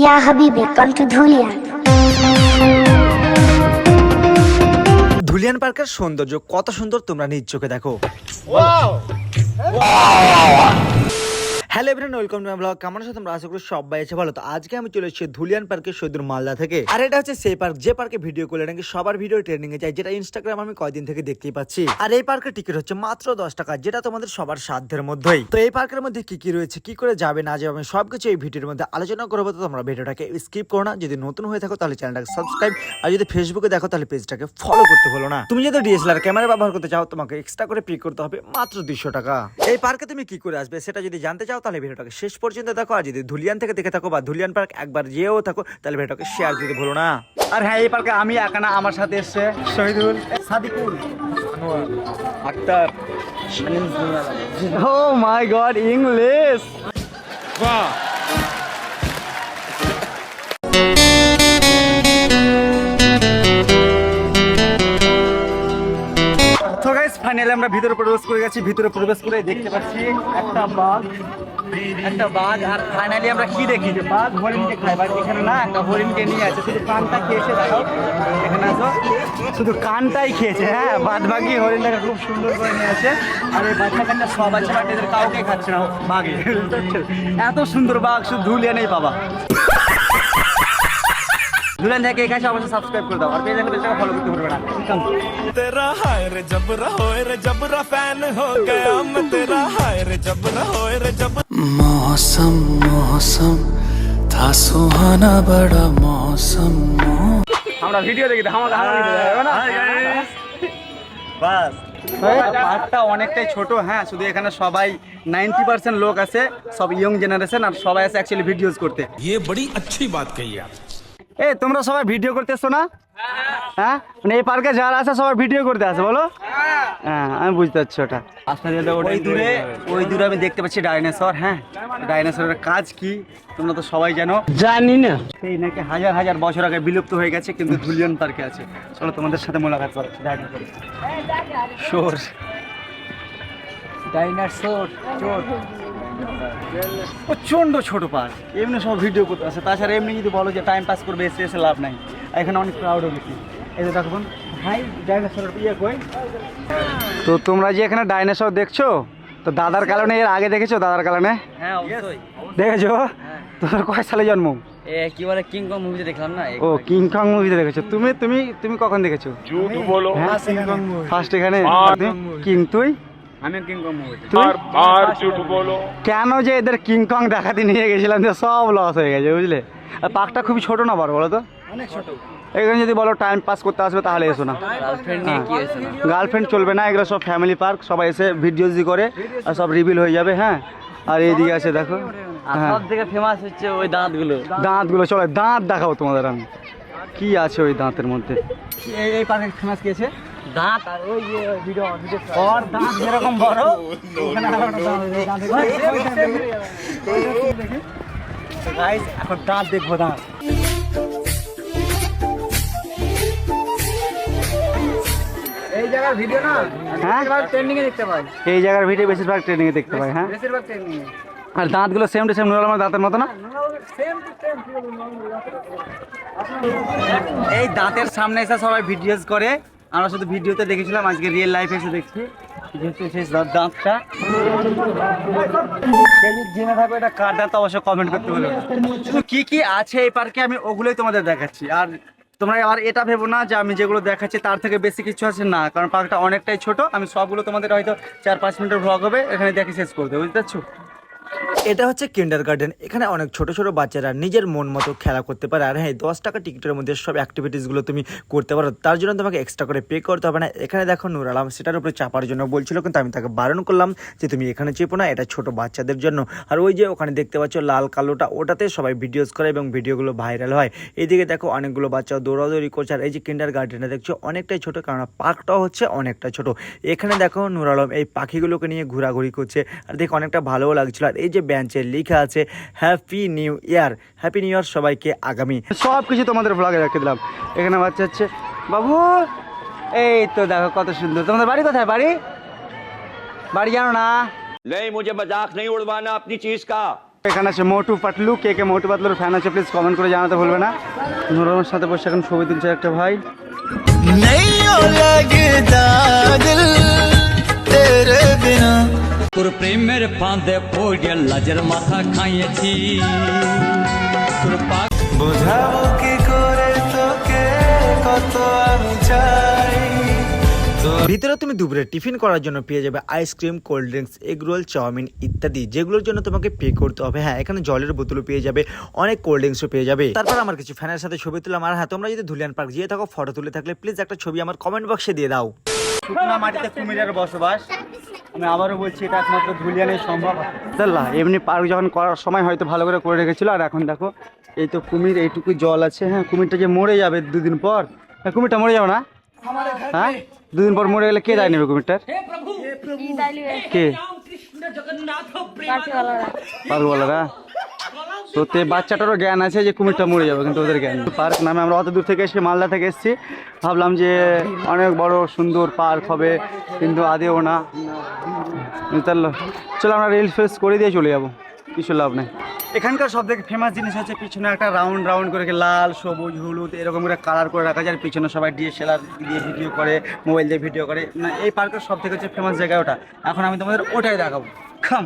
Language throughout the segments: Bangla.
ইয়া হাবিবি কাম টু ধুলিয়ান। ধুলিয়ান পার্কের সৌন্দর্য কত সুন্দর তোমরা নিজ চোখে দেখো। Hello everyone welcome to my vlog কেমন আছো তোমরা? আশা করি সবাই আছে ভালো। তো আজকে আমি চলে এসেছি ধুলিয়ান পার্কের সৈদুর মালদা থেকে। আর এটা হচ্ছে সেই পার্ক, যে পার্কে ভিডিও করলে নাকি সবার ভিডিও ট্রেন্ডিং এ যায়, যেটা ইনস্টাগ্রাম আমি কয়দিন থেকে দেখতেই পাচ্ছি। আর এই পার্কের টিকিট হচ্ছে মাত্র দশ টাকা, যেটা তোমাদের সবার সাধ্যের মধ্যেই। তো এই পার্কের মধ্যে কি কি রয়েছে, কি করে যাবে, না যাবে, আমি সবকিছু এই ভিডিওর মধ্যে আলোচনা করব। তো তোমরা ভিডিওটাকে স্কিপ করো না। যদি নতুন হয়ে থাকো, তাহলে চ্যানেলটাকে সাবস্ক্রাইব আর যদি ফেসবুকে দেখো, তাহলে পেজটাকে ফলো করতে হলো না। তুমি যদি ডিএসএলআর ক্যামেরা ব্যবহার করতে চাও, তোমাকে এক্সট্রা করে পে করতে হবে মাত্র দুশো টাকা। এই পার্কে তুমি কি করে আসবে, সেটা যদি জানতে চাও তাহলে ভিডিওটাকে শেষ পর্যন্ত দেখো আর যদি ধুলিয়ান থেকে দেখে থাকো বা ধুলিয়ান পার্ক একবার যেও থাকো তাহলে ভিডিওটাকে শেয়ার দিতে ভুলো না। আর হ্যাঁ এই পার্কে আমি একা না আমার সাথে এসছে Shahidul Sadikul. Akhtar. Oh my god English তো ফাইনালি আমরা ভিতরে প্রবেশ করে গেছি, ভিতরে প্রবেশ করে দেখতে পাচ্ছি একটা বাঘ একটা বাঘ, আর ফাইনালি আমরা কি দেখি? যে বাঘ হরিণকে খায়, বাট এখানে না, একটা হরিণকে নিয়ে আছে, শুধু কানটা খেয়েছে, দেখো, এখানে আসো শুধু কানটাই খেয়েছে হ্যাঁ বাদ বাকি হরিণটাকে খুব সুন্দর করে নিয়ে আছে, আর এই বাচ্চা কানটা সব আছে, বাট এদের কাউকে খাচ্ছে না বাঘে। এত সুন্দর বাঘ, শুধু ধুলিয়া নেই, বাবা। ধুলিয়ান থেকে এখানে অবশ্যই সাবস্ক্রাইব করে দাও আর পেজে পেজটাকে ফলো করতে পারবে না तेरा हाय रे जबरा होए रे जबरा फैन हो गया मैं तेरा हाय रे जबरा होए रे जबरा मौसम मौसम था सुहाना बड़ा मौसम मौ- আমরা ভিডিও দেখি আমাকে বাস পার্কটা অনেকটাই ছোট হ্যাঁ শুধু এখানে সবাই নাইনটি পার্সেন্ট লোক আছে সব ইয়ং জেনারেশন আর সবাই আছে অ্যাকচুয়ালি ভিডিওস করতে ये बड़ी अच्छी बात कही आप এ তোমরা সবাই ভিডিও করতে এসছো না? হ্যাঁ? মানে এই পার্কে যারা আছে সবাই ভিডিও করতে আসে বলো? হ্যাঁ আমি বুঝতে পারছি ওটা। ওই দূরে ওই দূরে আমি দেখতে পাচ্ছি ডাইনোসর হ্যাঁ? ডাইনোসরের কাজ কি? তোমরা তো সবাই জানো। জানি না। সেই নাকি হাজার হাজার বছর আগে বিলুপ্ত হয়ে গেছে কিন্তু ধুলিয়ন পার্কে আছে। চলো তোমাদের সাথে মোলাকাত করছি ডাইনোসর শোর ডাইনোসর চোর প্রচণ্ড ছোট পার্ক এমনি সব ভিডিও করতে আছে তাছাড়া এমনি যদি বলো যে টাইম পাস করবে এসে এসে লাভ নাই। এখানে অনেক ক্রাউড হবে কি? এই যে দেখুন ডাইনোসর ইয়ে কই? তো তোমরা যে এখানে ডাইনোসর দেখছ তো দাদার কারণে এর আগে দেখেছ দাদার কারণে? হ্যাঁ দেখেছ? তোর কয় সালে জন্ম? এ মুভিতে ও মুভিতে দেখেছ। তুমি তুমি তুমি কখন দেখেছ? ফার্স্ট হ্যাঁ? এখানে। কিং তুই? কেন যে এদের কিংকং দেখাতে নিয়ে গেছিলাম যে সব লস হয়ে গেছে বুঝলে? আর পার্কটা খুবই ছোট না বড় বলো তো? এখানে যদি বলো টাইম পাস করতে আসবে তাহলে এসো না। গার্লফ্রেন্ড চলবে না এগুলো সব ফ্যামিলি পার্ক সবাই এসে ভিডিও যদি করে আর সব রিভিল হয়ে যাবে হ্যাঁ? আর এইদিকে আছে দেখো। ফেমাস হ্যাঁ। ওই দাঁতগুলো। দাঁতগুলো চলো দাঁত দেখাবো তোমাদের আমি। কি আছে ওই দাঁতের মধ্যে? এই পার্কে ফেমাস দাঁত আর ওই ভিডিও ওর দাঁত যেরকম বড় এখন দাঁত দেখব দাঁত এই জায়গার ভিডিও না হ্যাঁ ট্রেন্ডিং এ দেখতে পাই এই জায়গার ভিডিও বেশিরভাগ ট্রেনিং এ দেখতে পাই হ্যাঁ বেশিরভাগ ট্রেন্ডিং এ আর দাঁতগুলো সেম টু সেম নুরাল আমার দাঁতের মতো না এই দাঁতের সামনে এসে সবাই ভিডিওস করে আমরা শুধু ভিডিওতে দেখেছিলাম, আজকে রিয়েল লাইফে এসে দেখছি। যেহেতু সেই দাঁতটা। জেনে থাকো, এটা কার দাঁত? অবশ্যই কমেন্ট করতে বলো। শুধু কি কি আছে এই পার্কে আমি ওগুলোই তোমাদের দেখাচ্ছি। আর তোমরা আর এটা ভেবো না যে আমি যেগুলো দেখাচ্ছি, তার থেকে বেশি কিছু আছে? না, কারণ পার্কটা অনেকটাই ছোট। আমি সবগুলো তোমাদের হয়তো চার পাঁচ মিনিটের ভ্লগ হবে। এখানে দেখে শেষ করতে বুঝতে পারছ? এটা হচ্ছে কিন্ডার গার্ডেন এখানে অনেক ছোট ছোট বাচ্চারা নিজের মন মতো খেলা করতে পারে। আর হ্যাঁ দশ টাকা টিকিটের মধ্যে সব অ্যাক্টিভিটিসগুলো তুমি করতে পারো। তার জন্য তোমাকে এক্সট্রা করে পে করতে হবে না। এখানে দেখো নুর আলম, সেটার উপরে চাপার জন্য বলছিল, কিন্তু আমি তাকে বারণ করলাম যে তুমি এখানে চেপো না, এটা ছোট বাচ্চাদের জন্য। আর ওই যে ওখানে দেখতে পাচ্ছ লাল, কালোটা, ওটাতে সবাই ভিডিওস করে এবং ভিডিওগুলো ভাইরাল হয়। এইদিকে দেখো অনেকগুলো বাচ্চা দৌড়াদৌড়ি করছে। আর এই যে কিন্ডার গার্ডেনে দেখছ, অনেকটাই ছোট, কারণ পার্কটাও হচ্ছে অনেকটা ছোট। এখানে দেখো নুর আলম এই পাখিগুলোকে নিয়ে ঘোরাঘুরি করছে। আর দেখো অনেকটা ভালোও লাগছিল। আর এই যে ব্যাঞ্চে লেখা আছে happy new year happy new year সবাইকে আগামী। সব কিছু তোমাদের ব্লগে রেখে দিলাম। এখানে বাচ্চা হচ্ছে বাবু এই তো দেখো কত সুন্দর। তোমাদের বাড়ি কোথায়? বাড়ি? বাড়ি জানো না? নেই মুঝে মজাক নেই উড়বানা আপনি চিজ কা এখানে আছে মোটু পাটলু। কে কে মোটু পাটলুর ফ্যান আছে প্লিজ কমেন্ট করে জানাতে ভুলবে না। নুরুলের সাথে বসে এখন ছবি তুলছে একটা ভাই। তোর প্রেমের ফাঁদে পড়ে লাজের মাথা খাইয়েছি। তোর বোঝাবো কি করে তোকে কত আমি চাই। ভিতরে তুমি দুপুরে টিফিন করার জন্য পেয়ে যাবে ice cream cold drinks egg roll chowmein ইত্যাদি যেগুলোর জন্য তোমাকে পে করতে হবে। হ্যাঁ এখানে জলের বোতলও পেয়ে যাবে অনেক কোল্ড ড্রিঙ্কসও পেয়ে যাবে। তারপর আমার কিছু ফ্যানের সাথে ছবি তুললাম আর হ্যাঁ তোমরা যদি ধুলিয়ান পার্ক গিয়ে থাকো ফটো তুলে থাকলে প্লিজ একটা ছবি আমার কমেন্ট বক্সে দিয়ে দাও। শুকনা মাটিতে কুমিরের বসবাস। আমি আবারও বলছি এটা একমাত্র ধুলিয়ানে সম্ভব। জানলা এমনি পার্ক যখন করার সময় হয়তো ভালো করে করে রেখেছিল আর এখন দেখো এই তো কুমির এইটুকু জল আছে হ্যাঁ কুমিরটা যে মরে যাবে দুদিন পর। হ্যাঁ কুমিরটা মরে যাবে না? হ্যাঁ দুদিন পর মরে গেলে কে দায় নেবে কুমিরটার? কে? পার্কওয়ালারা। তো তে বাচ্চাটারও জ্ঞান আছে যে কুমিরটা মরে যাবে কিন্তু ওদের জ্ঞান পার্ক নামে আমরা অত দূর থেকে এসে মালদা থেকে এসেছি। ভাবলাম যে অনেক বড় সুন্দর পার্ক হবে কিন্তু আদেও না। বুঝতে চলো আমরা রিল ফেস করে দিয়ে চলে যাব। কিছু লাভ নেই। এখানকার সব থেকে ফেমাস জিনিস হচ্ছে পিছনে একটা রাউন্ড রাউন্ড করে লাল, সবুজ, হলুদ, এরকম করে কালার করে রাখা যায়। পিছনে সবাই ডিএসএলআর দিয়ে ভিডিও করে মোবাইল দিয়ে ভিডিও করে। না এই পার্কের সব থেকে হচ্ছে ফেমাস জায়গা ওটা। এখন আমি তোমাদের ওটাই দেখাবো। খাম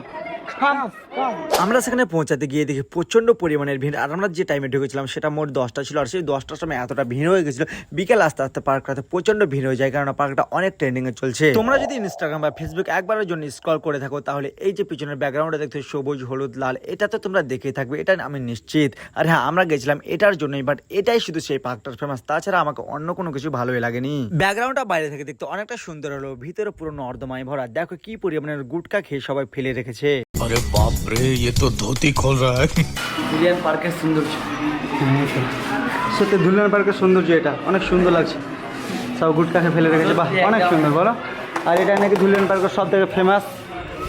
আমরা সেখানে পৌঁছাতে গিয়ে দেখি প্রচণ্ড পরিমাণের ভিড়। আর আমরা যে টাইমে ঢুকেছিলাম, সেটা মোট দশটা ছিল। আর সেই দশটার সময় এতটা ভিড় হয়ে গেছিল, বিকেল আস্তে আস্তে পার্কটাতে প্রচণ্ড ভিড় হয়ে যায় কারণ পার্কটা অনেক ট্রেন্ডিং এ চলছে। তোমরা যদি ইনস্টাগ্রাম বা ফেসবুক একবারের জন্য স্ক্রল করে থাকো, তাহলে এই যে পিছনের ব্যাকগ্রাউন্ডে দেখতে সবুজ, হলুদ, লাল এটা তো তোমরা দেখেই থাকবে, এটা আমি নিশ্চিত। আর হ্যাঁ আমরা গেছিলাম এটার জন্যই বাট এটাই শুধু সেই পার্কটার ফেমাস তাছাড়া আমাকে অন্য কোনো কিছু ভালোই লাগেনি। ব্যাকগ্রাউন্ডটা বাইরে থেকে দেখতে অনেকটা সুন্দর হলো, ভিতরে পুরো নর্দমায় ভরা। দেখো কি পরিমাণের গুটকা খেয়ে সবাই ফেলে রেখেছে। अरे बाप रे ये तो धोती खोल रहा है ধুলিয়ান পার্কের সৌন্দর্য সত্যি ধুলিয়ান পার্কের সৌন্দর্য এটা অনেক সুন্দর লাগছে সব গুটকাকে ফেলে রেখেছে বাহ অনেক সুন্দর বলো আর এটা নাকি ধুলিয়ান পার্কের সব থেকে ফেমাস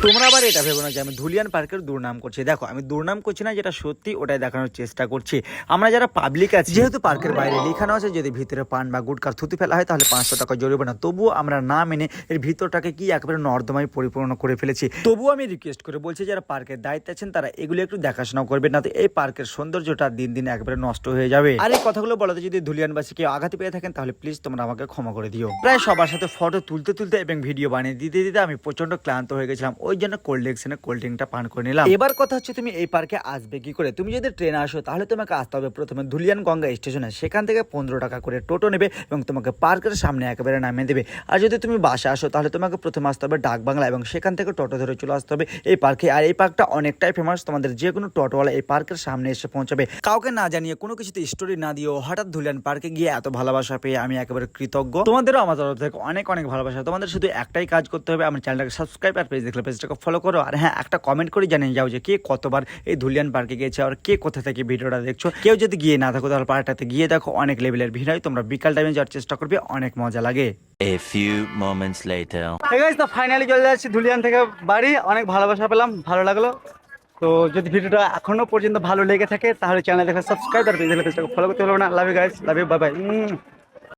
তোমরা আবার এটা ভেবো না যে আমি ধুলিয়ান পার্কের দুর্নাম করছি। দেখো, আমি দুর্নাম করছি না, যেটা সত্যি ওটাই দেখানোর চেষ্টা করছি। আমরা যারা পাবলিক আছি, যেহেতু পার্কের বাইরে লেখানো আছে, যদি ভিতরে পান বা গুটকার থুতু ফেলা হয়, তাহলে পাঁচশো টাকা জরিমানা। তবুও আমরা না মেনে এর ভিতরটাকে কি একেবারে নর্দমায় পরিপূর্ণ করে ফেলেছি। তবুও আমি রিকোয়েস্ট করে বলছি, যারা পার্কের দায়িত্বে আছেন, তারা এগুলো একটু দেখাশোনা করবেন না, তো এই পার্কের সৌন্দর্যটা দিন দিন একেবারে নষ্ট হয়ে যাবে। আর এই কথাগুলো বলাতে যদি ধুলিয়ানবাসী কেউ আঘাত পেয়ে থাকেন, তাহলে প্লিজ তোমরা আমাকে ক্ষমা করে দিও। প্রায় সবার সাথে ফটো তুলতে তুলতে এবং ভিডিও বানিয়ে দিতে দিতে আমি প্রচণ্ড ক্লান্ত হয়ে গেছিলাম। ওই জন্য কোল্ড ড্রিঙ্কস এনে কোল্ড ড্রিঙ্কটা পান করে নিলাম। এবার কথা হচ্ছে তুমি এই পার্কে আসবে কি করে? তুমি যদি ট্রেনে আসো, তাহলে তোমাকে আসতে হবে প্রথমে ধুলিয়ান গঙ্গা স্টেশনে সেখান থেকে পনেরো টাকা করে টোটো নেবে এবং তোমাকে পার্কের সামনে একেবারে নামিয়ে দেবে। আর যদি তুমি বাসে আসো, তাহলে তোমাকে প্রথমে আসতে হবে ডাক বাংলা এবং সেখান থেকে টোটো ধরে চলে আসতে হবে এই পার্কে আর এই পার্কটা অনেকটাই ফেমাস তোমাদের যে কোনো টোটোওয়ালা এই পার্কের সামনে এসে পৌঁছাবে। কাউকে না জানিয়ে, কোনো কিছুতে স্টোরি না দিয়েও হঠাৎ ধুলিয়ান পার্কে গিয়ে এত ভালোবাসা পেয়ে আমি একেবারে কৃতজ্ঞ। তোমাদেরও আমার তরফ থেকে অনেক অনেক ভালোবাসা। তোমাদের শুধু একটাই কাজ করতে হবে, আমার চ্যানেলটাকে সাবস্ক্রাইব আর পেজ দেখলে পেজটাকে ফলো করো। আর হ্যাঁ একটা কমেন্ট করে জানিয়ে যাও যে কে কতবার এই ধুলিয়ান পার্কে গিয়েছে আর কে কোথা থেকে ভিডিওটা দেখছ। কেউ যদি গিয়ে না থাকো তাহলে পার্কটাতে গিয়ে দেখো অনেক লেভেলের ভিড় হয়। তোমরা বিকাল টাইমে যাওয়ার চেষ্টা করবে অনেক মজা লাগে। A few moments later. ঠিক আছে তো ফাইনালি চলে যাচ্ছি ধুলিয়ান থেকে বাড়ি। অনেক ভালোবাসা পেলাম ভালো লাগল। তো যদি ভিডিওটা এখনও পর্যন্ত ভালো লেগে থাকে তাহলে চ্যানেল দেখে সাবস্ক্রাইব আর পেজটাকে ফলো করতে হলো না। Love you guys love you bye bye